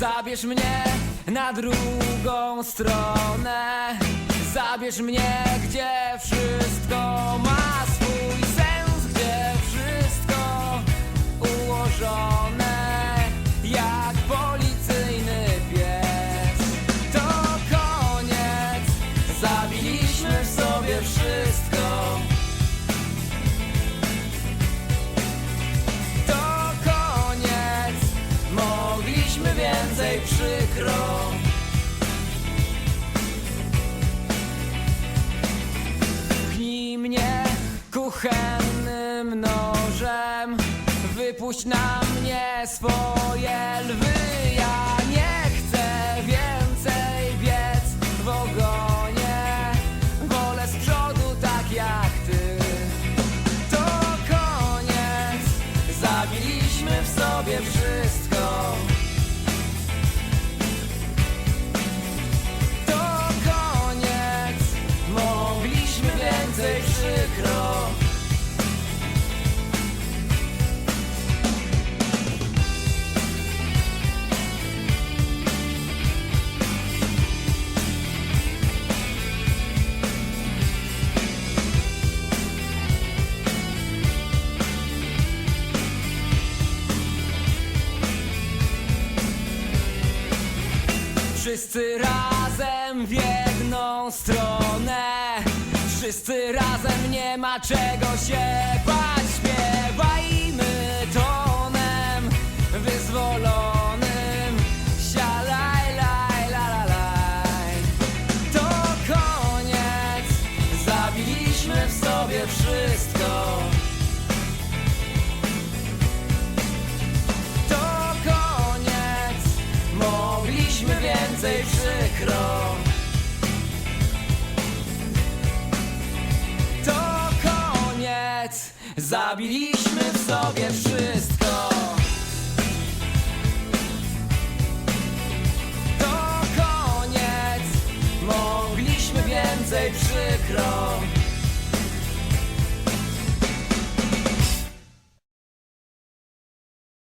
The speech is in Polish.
Zabierz mnie na drugą stronę. Zabierz mnie, gdzie wszystko ma swój sens Gdzie wszystko ułożone. Jak policyjny przykro. Pchnij mnie kuchennym nożem Wypuść na mnie swoje lwy. Ja nie chcę więcej biec w ogonie. Wolę z przodu tak jak ty. To koniec. Zabiliśmy w sobie wszystko Wszyscy razem w jedną stronę. Wszyscy razem nie ma czego się bać więcej przykro. To koniec, zabiliśmy w sobie wszystko. To koniec, mogliśmy więcej przykro.